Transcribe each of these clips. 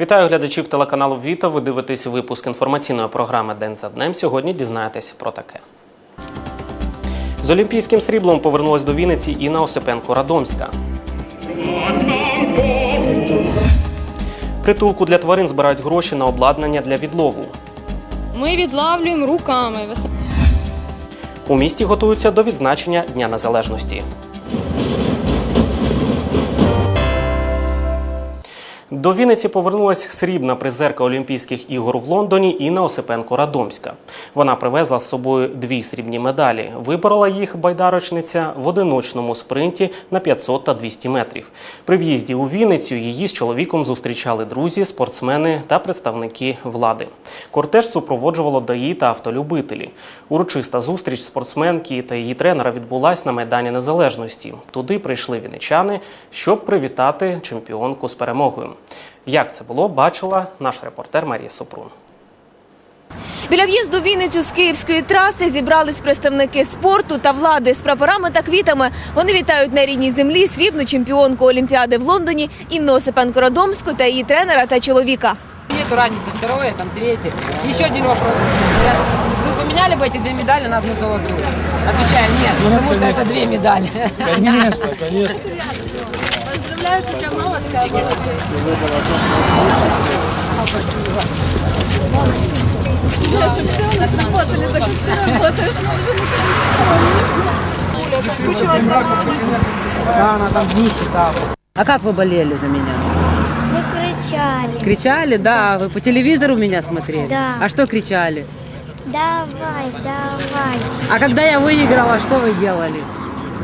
Вітаю глядачів телеканалу Віта. Ви дивитесь випуск інформаційної програми День за днем. Сьогодні дізнаєтесь про таке. З олімпійським сріблом повернулась до Вінниці Інна Осипенко Радомська. Притулку для тварин збирають гроші на обладнання для відлову. Ми відлавлюємо руками. У місті готуються до відзначення Дня Незалежності. До Вінниці повернулась срібна призерка Олімпійських ігор в Лондоні Інна Осипенко Радомська. Вона привезла з собою дві срібні медалі. Виборола їх байдарочниця в одиночному спринті на 500 та 200 метрів. При в'їзді у Вінницю її з чоловіком зустрічали друзі, спортсмени та представники влади. Кортеж супроводжувало ДАІ та автолюбителі. Урочиста зустріч спортсменки та її тренера відбулась на Майдані Незалежності. Туди прийшли вінничани, щоб привітати чемпіонку з перемогою. Як це було, бачила наш репортер Марія Супрун. Біля в'їзду в Вінницю з київської траси зібрались представники спорту та влади з прапорами та квітами. Вони вітають на рідній землі срібну чемпіонку Олімпіади в Лондоні Інну Осипенко Радомську та її тренера та чоловіка. Нету разницы, второе, там третье. Еще один вопрос. Вы поменяли бы эти две медали на одну золотую? Отвечаем, нет, потому что это две медали. Конечно, конечно. Поздравляю, що ця мама така Щоб все у нас работали, так работаєш, Да, она там днище, да. А как вы болели за меня? Мы кричали. Кричали, да? Вы по телевизору меня смотрели? Да. А что кричали? Давай, давай. А когда я выиграла, что вы делали?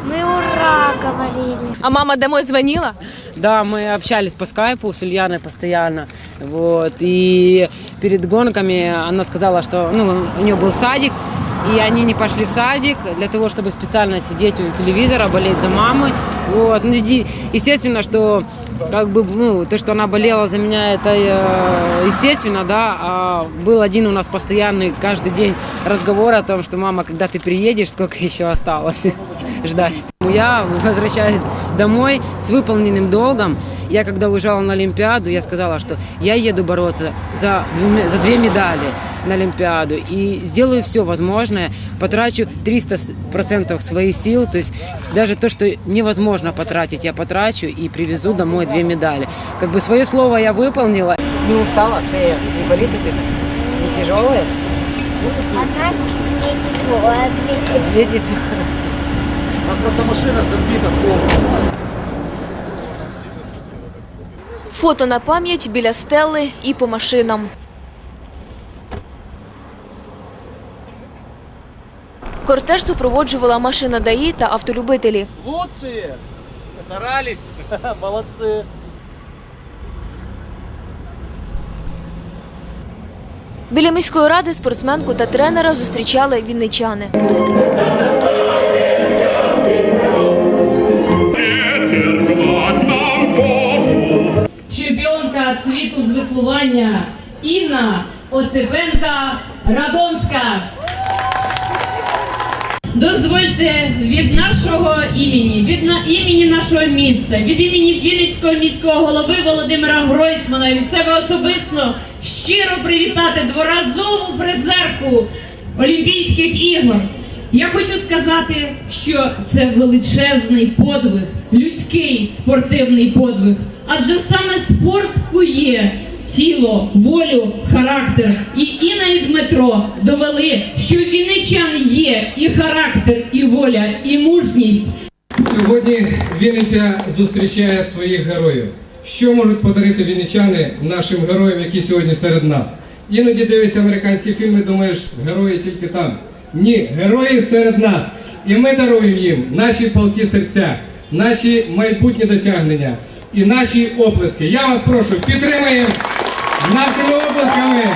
Мы ура говорили. А мама домой звонила? Да, мы общались по скайпу с Ульяной постоянно. Вот. И перед гонками она сказала, что ну, у нее был садик, и они не пошли в садик для того, чтобы специально сидеть у телевизора, болеть за мамой. Вот. Ну, естественно, что как бы, ну, то, что она болела за меня, это э, естественно, да. А был один у нас постоянный каждый день разговор о том, что мама, когда ты приедешь, сколько еще осталось ждать. Я возвращаюсь домой с выполненным долгом. Я когда уезжала на Олимпиаду, я сказала, что я еду бороться за, за две медали на Олимпиаду и сделаю все возможное, потрачу 300% своих сил, то есть даже то, что невозможно потратить, я потрачу и привезу домой две медали. Как бы свое слово я выполнила. Не устала, шея не болит у тебя? Не тяжелая? Одна не тяжело, две Две тяжелые. У нас просто машина забита повністю. Фото на пам'ять біля стели і по машинам. Кортеж супроводжувала машина ДАІ та автолюбителі. Лучшие. Старались. Молодцы. Біля міської ради спортсменку та тренера зустрічали вінничани. Веслування Інна Осипенка Радомська. Дозвольте від нашого імені, від на імені нашого міста, від імені Вінницького міського голови Володимира Гройсмана від себе особисто щиро привітати дворазову призерку Олімпійських ігор. Я хочу сказати, що це величезний подвиг, людський спортивний подвиг. Адже саме спорт кує тіло, волю, характер. І Інна і Дмитро довели, що вінничан є і характер, і воля, і мужність. Сьогодні Вінниця зустрічає своїх героїв. Що можуть подарити вінничани нашим героям, які сьогодні серед нас? Іноді дивишся американські фільми, думаєш, герої тільки там. Ні, герої серед нас. І ми даруємо їм наші палки серця, наші майбутні досягнення і наші оплески. Я вас прошу, підтримаємо нашими оплесками.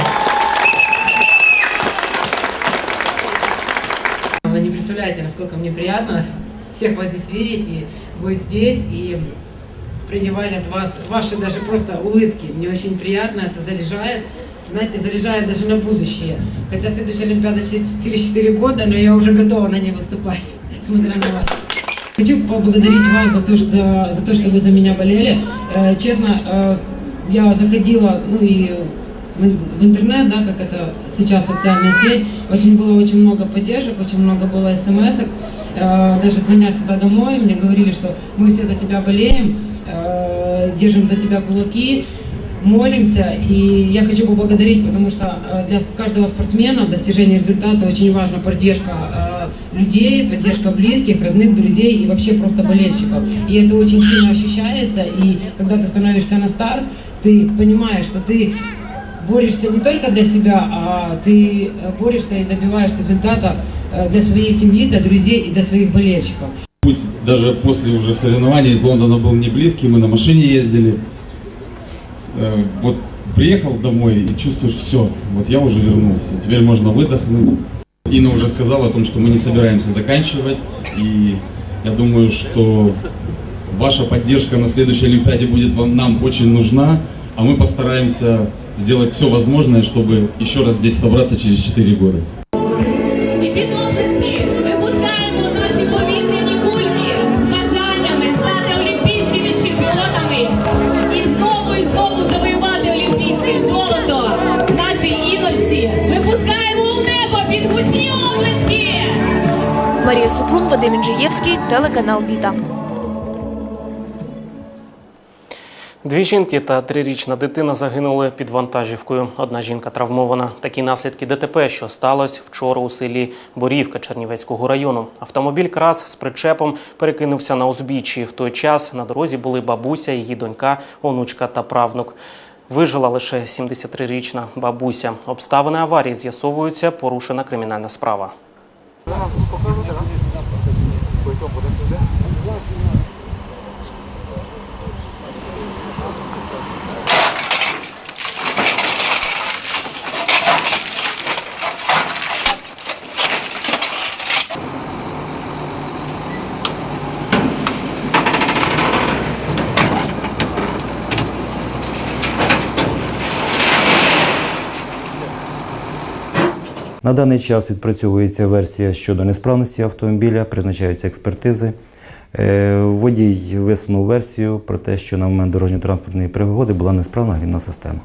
Вы не представляете, насколько мне приятно всех вас здесь видеть и быть здесь и принимать от вас ваши даже просто улыбки. Мне очень приятно, это заряжает. Знаете, заряжает даже на будущее. Хотя следующая Олимпиада через 4 года, но я уже готова на ней выступать, смотря на вас. Хочу поблагодарить вас за то, что, за то, что вы за меня болели. Э, честно, э, я заходила, ну и в интернет, да, как это сейчас социальная сеть, очень было очень много поддержек, очень много было смс -ок. Э, даже звоня сюда домой, мне говорили, что мы все за тебя болеем, э, держим за тебя кулаки, молимся. И я хочу поблагодарить, потому что э, для каждого спортсмена в достижении результата очень важна поддержка э, людей, поддержка близких, родных, друзей и вообще просто болельщиков. И это очень сильно ощущается. И когда ты становишься на старт, ты понимаешь, что ты борешься не только для себя, а ты борешься и добиваешься результата э, для своей семьи, для друзей и для своих болельщиков. Путь даже после уже соревнований из Лондона был не близкий, мы на машине ездили. Э, Вот приехал домой и чувствуешь, все, вот я уже вернулся, теперь можно выдохнуть. Инна уже сказала о том, что мы не собираемся заканчивать, и я думаю, что ваша поддержка на следующей Олимпиаде будет вам, нам очень нужна, а мы постараемся сделать все возможное, чтобы еще раз здесь собраться через 4 года. Супрун, Вадим Інжиєвський, телеканал Віта. Дві жінки та трирічна дитина загинули під вантажівкою. Одна жінка травмована. Такі наслідки ДТП, що сталося вчора у селі Борівка Чернівецького району. Автомобіль крас з причепом перекинувся на узбіччі. В той час на дорозі були бабуся, її донька, онучка та правнук. Вижила лише 73-річна бабуся. Обставини аварії з'ясовуються, порушена кримінальна справа. 做摩托车。На даний час відпрацьовується версія щодо несправності автомобіля, призначаються експертизи. Е, Водій висунув версію про те, що на момент дорожньо-транспортної пригоди була несправна грівна система.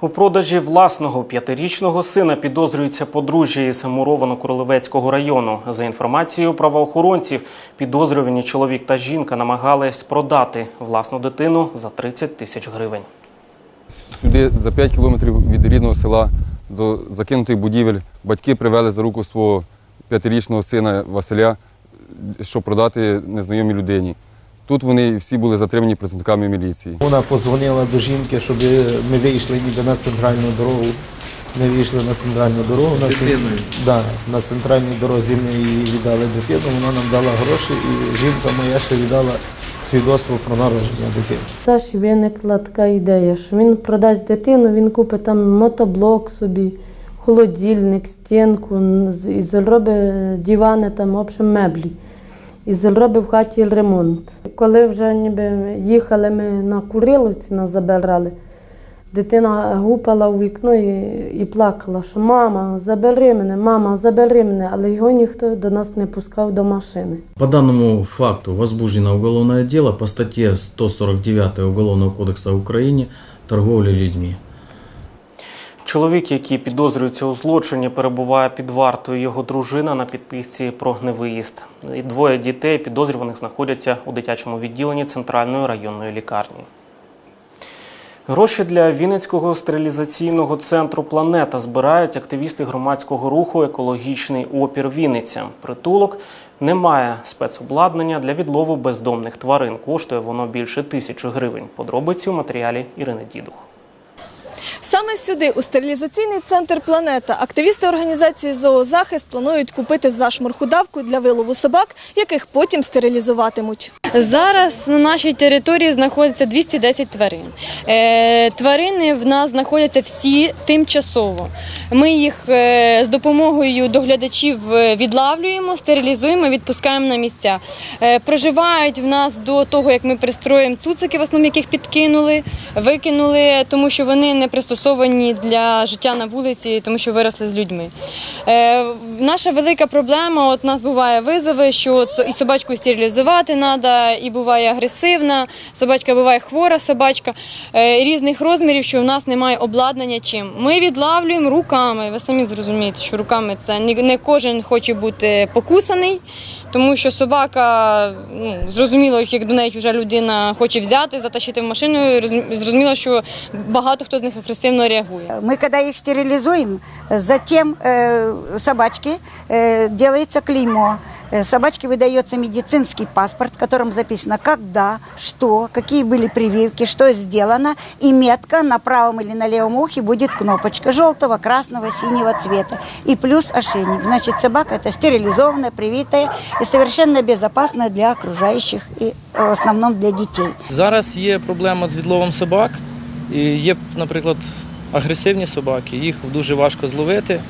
У продажі власного п'ятирічного сина підозрюється подружжя із Муровано-Курилевецького району. За інформацією правоохоронців, підозрювані чоловік та жінка намагались продати власну дитину за 30 тисяч гривень. Сюди за 5 кілометрів від рідного села до закинутих будівель батьки привели за руку свого п'ятирічного сина Василя, щоб продати незнайомій людині. Тут вони всі були затримані працівниками міліції. Вона позвонила до жінки, щоб ми вийшли ніби на центральну дорогу. Ми вийшли на центральну дорогу. На, да, на центральній дорозі ми їй віддали дитину, вона нам дала гроші і жінка моя ще віддала свідоцтво про народження дитини. Саші виникла така ідея, що він продасть дитину, він купить там мотоблок собі, холодильник, стінку і зробить дивани, там, в общем, меблі. І зробив в хаті ремонт. Коли вже ніби їхали ми на Куриловці, нас забирали, дитина гупала у вікно і, і плакала, що мама, забери мене, мама, забери мене, але його ніхто до нас не пускав до машини. По данному факту возбуждено уголовное дело по статье 149 Уголовного кодекса Украины «Торговля людьми». Чоловік, який підозрюється у злочині, перебуває під вартою. Його дружина на підписці про невиїзд. І Двоє дітей підозрюваних знаходяться у дитячому відділенні центральної районної лікарні. Гроші для Вінницького стерилізаційного центру Планета збирають активісти громадського руху Екологічний опір Вінниця. Притулок не має спецобладнання для відлову бездомних тварин. Коштує воно більше тисячі гривень. Подробиці у матеріалі Ірини Дідух. Саме сюди, у стерилізаційний центр Планета, активісти організації Зоозахист планують купити зашморху давку для вилову собак, яких потім стерилізуватимуть. Зараз на нашій території знаходиться 210 тварин. Е, тварини в нас знаходяться всі тимчасово. Ми їх е, з допомогою доглядачів е, відлавлюємо, стерилізуємо, відпускаємо на місця. Проживають в нас до того, як ми пристроїмо цуцики, в основному яких підкинули, викинули, тому що вони не пристосовані для життя на вулиці, тому що виросли з людьми. Е, наша велика проблема, от у нас буває визови, що і собачку стерилізувати треба, і буває агресивна, собачка буває хвора собачка е, різних розмірів, що в нас немає обладнання чим. Ми відлавлюємо руками. Ви самі зрозумієте, що руками це не кожен хоче бути покусаний, тому що собака, ну, зрозуміло, як до неї чужа людина хоче взяти, затащити в машину, роз- зрозуміло, що багато хто з них агресивно реагує. Мы когда их стерилизуем, затем э, собачке э, делается клеймо. Э, Собачке выдается медицинский паспорт, в котором записано, когда, что, какие были прививки, что сделано. И метка на правом или на левом ухе будет кнопочка желтого, красного, синего цвета. И плюс ошейник. Значит, собака это стерилизованная, привитая и совершенно безопасная для окружающих и э, в основном для детей. Зараз є проблема з відловом собак. І є, наприклад, агресивні собаки, їх дуже важко зловити.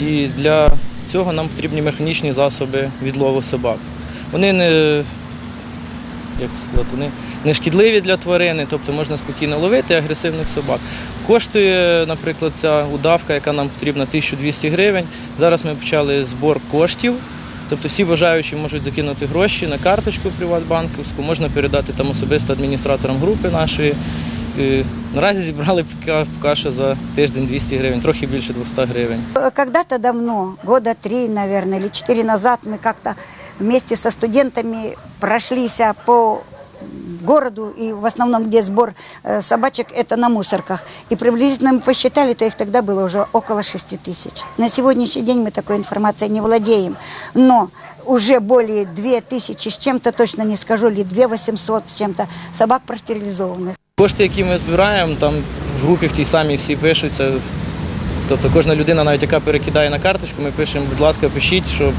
І для цього нам потрібні механічні засоби відлову собак. Вони не, як сказати, вони не шкідливі для тварини, тобто можна спокійно ловити агресивних собак. Коштує, наприклад, ця удавка, яка нам потрібна 1200 гривень. Зараз ми почали збор коштів. Тобто всі бажаючі можуть закинути гроші на карточку приватбанківську, можна передати там особисто адміністраторам групи нашої. Е, Наразі зібрали поки, за тиждень 200 гривень, трохи більше 200 гривень. Когда-то давно, года три, наверное, или четыре назад, мы как-то вместе со студентами прошлися по городу, и в основном, где сбор э, собачек, это на мусорках. И приблизительно мы посчитали, то их тогда было уже около 6 тысяч. На сегодняшний день мы такой информацией не владеем. Но уже более 2 тысячи с чем-то, точно не скажу, или 2 800 с чем-то собак простерилизованных. Кошти, які ми збираємо, там в групі в тій самій всі пишуться. Тобто кожна людина, навіть яка перекидає на карточку, ми пишемо, будь ласка, пишіть, щоб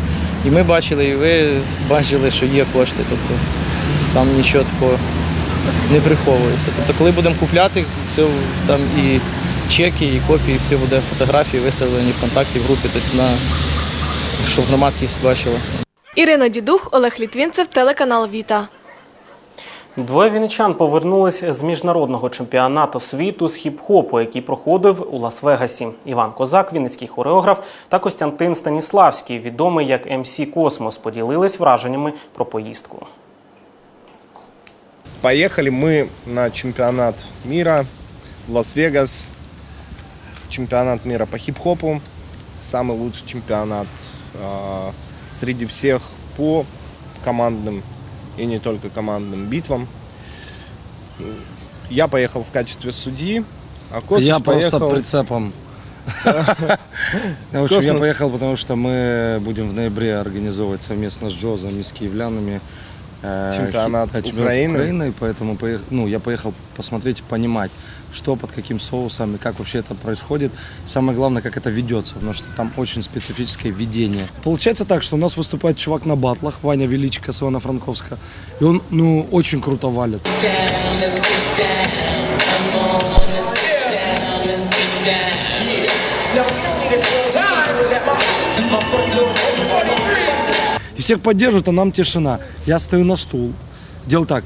і ми бачили, і ви бачили, що є кошти. Тобто там нічого такого не приховується. Тобто, коли будемо купляти, все там і чеки, і копії, все буде фотографії виставлені ВКонтакті, в групі, тобто на щоб громадськість бачила. Ірина Дідух, Олег Літвінцев, телеканал Віта. Двоє вінничан повернулись з міжнародного чемпіонату світу з хіп-хопу, який проходив у Лас-Вегасі. Іван Козак, вінницький хореограф, та Костянтин Станіславський, відомий як МС Космос, поділились враженнями про поїздку. Поехали мы на чемпионат мира в Лас-Вегас. Чемпионат мира по хип-хопу. Самый лучший чемпионат а, среди всех по командным и не только командным битвам. Я поехал в качестве судьи, а Косыч Я просто поехал... прицепом. В общем, я Космос- поехал, потому что мы будем в ноябре организовывать совместно с Джозом и с киевлянами э, Чемпионат хи- да, Украины. Украины, поэтому поех- ну, я поехал посмотреть и понимать, что под каким соусом и как вообще это происходит. Самое главное, как это ведется, потому что там очень специфическое ведение. Получается так, что у нас выступает чувак на батлах, Ваня Величко с Ивано-Франковска, и он, ну, очень круто валит. И всех поддерживают, а нам тишина. Я стою на стул, делаю так.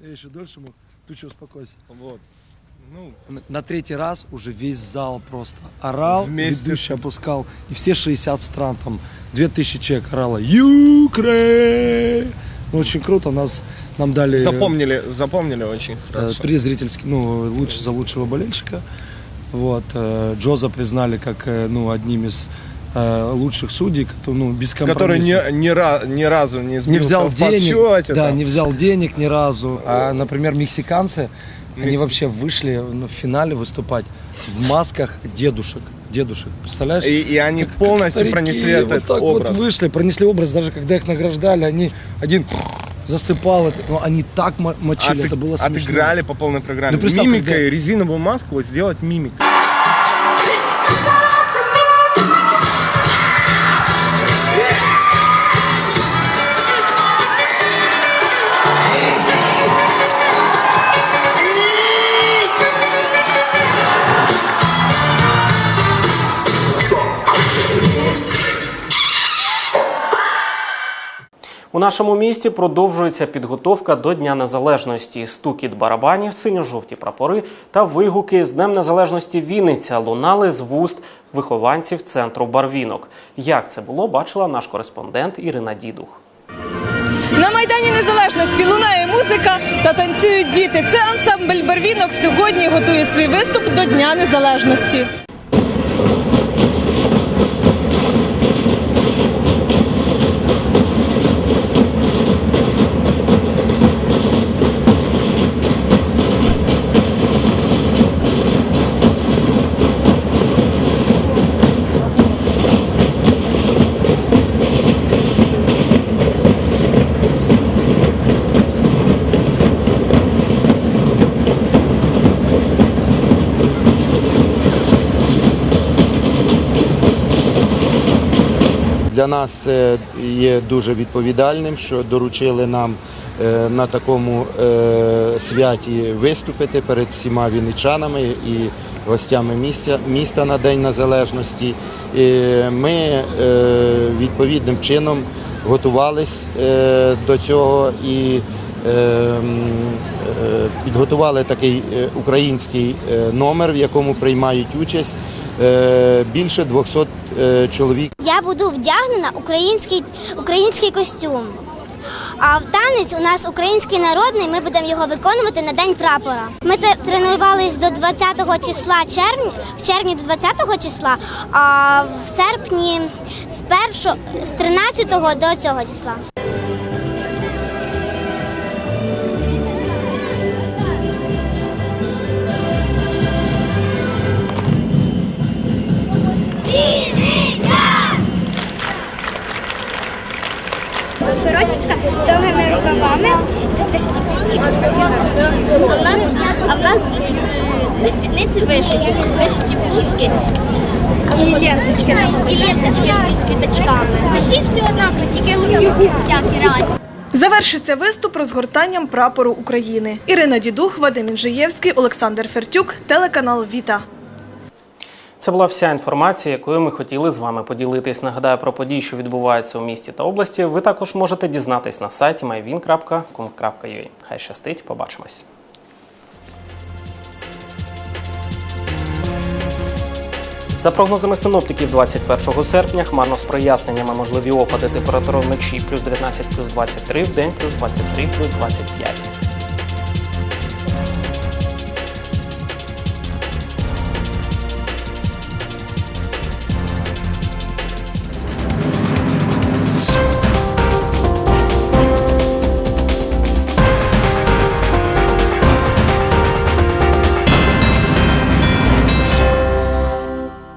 Я еще дольше мог. Ты что, успокойся. Вот. Ну, На, на третий раз уже весь зал просто орал, Вместе. ведущий опускал. И все 60 стран, там 2000 человек орало. Юкре! Ну, очень круто, нас, нам дали... запомнили, запомнили очень Э, хорошо. Приз зрительский, ну, лучше за лучшего болельщика. Вот, э, Джоза признали как, э, ну, одним из э, лучших судей, кто, ну, без Который ни, ни, ни разу не не взял в денег, подсчете, да, там. не взял денег ни разу. А, например, мексиканцы, они Мекси- вообще вышли ну, в финале выступать в масках дедушек. Дедушек, представляешь? И- и они Как- как полностью старики, пронесли вот этот так образ. вот вышли, пронесли образ, даже когда их награждали, они один засыпал это, но они так мо- мочили, От- это было смешно. Отыграли по полной программе. Ну, представь, Мимикой, когда- резиновую маску вот сделать мимикой. Нашому місті продовжується підготовка до Дня Незалежності. Стукіт барабанів, синьо-жовті прапори та вигуки з Днем Незалежності Вінниця лунали з вуст вихованців центру Барвінок. Як це було, бачила наш кореспондент Ірина Дідух. На Майдані Незалежності лунає музика та танцюють діти. Це ансамбль Барвінок сьогодні готує свій виступ до Дня Незалежності. Для нас це є дуже відповідальним, що доручили нам е, на такому е, святі виступити перед всіма вінничанами і гостями місця, міста на День Незалежності. І Ми е, відповідним чином готувались е, до цього і е, е, підготували такий е, український е, номер, в якому приймають участь е, більше 200 е, чоловік. Я буду вдягнена український, український костюм. А в танець у нас український народний, ми будемо його виконувати на день прапора. Ми тренувались до 20 числа червня, в червні до 20 числа, а в серпні з 1, з 13 до цього числа. Вишиті А в нас, а в нас спідниці вишиті, ленточки, і ленточки з квіточками. Всі все однаково, тільки всякі разні. Завершиться виступ розгортанням прапору України. Ірина Дідух, Вадим Інжиєвський, Олександр Фертюк, телеканал Віта. Це була вся інформація, якою ми хотіли з вами поділитись. Нагадаю про події, що відбуваються у місті та області. Ви також можете дізнатись на сайті myvin.com.ua. Хай щастить, побачимось. За прогнозами синоптиків 21 серпня, хмарно з проясненнями можливі опади температура вночі плюс 19 плюс 23, в день плюс 23 плюс 25.